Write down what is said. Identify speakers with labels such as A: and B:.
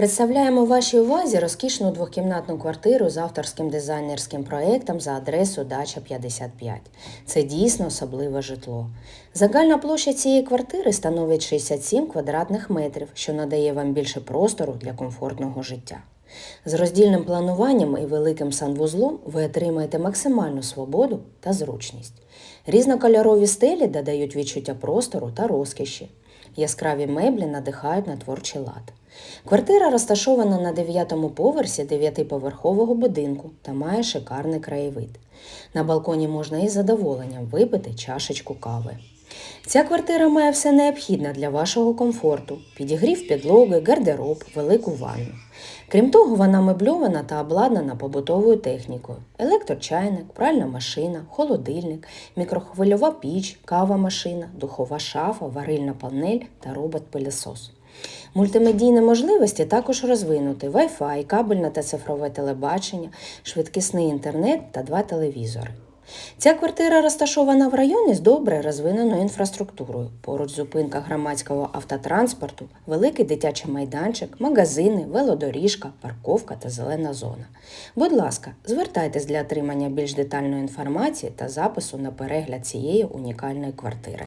A: Представляємо вашій увазі розкішну двохкімнатну квартиру з авторським дизайнерським проєктом за адресою Дача 55. Це дійсно особливе житло. Загальна площа цієї квартири становить 67 квадратних метрів, що надає вам більше простору для комфортного життя. З роздільним плануванням і великим санвузлом ви отримаєте максимальну свободу та зручність. Різнокольорові стелі додають відчуття простору та розкіші. Яскраві меблі надихають на творчий лад. Квартира розташована на 9-му поверсі 9-поверхового будинку та має шикарний краєвид. На балконі можна із задоволенням випити чашечку кави. Ця квартира має все необхідне для вашого комфорту: підігрів підлоги, гардероб, велику ванну. Крім того, вона мебльована та обладнана побутовою технікою: електрочайник, пральна машина, холодильник, мікрохвильова піч, кава-машина, духова шафа, варильна панель та робот-пилісос. Мультимедійні можливості також розвинути Wi-Fi, кабельне та цифрове телебачення, швидкісний інтернет та два телевізори. Ця квартира розташована в районі з добре розвиненою інфраструктурою. Поруч зупинка громадського автотранспорту, великий дитячий майданчик, магазини, велодоріжка, парковка та зелена зона. Будь ласка, звертайтесь для отримання більш детальної інформації та запису на перегляд цієї унікальної квартири.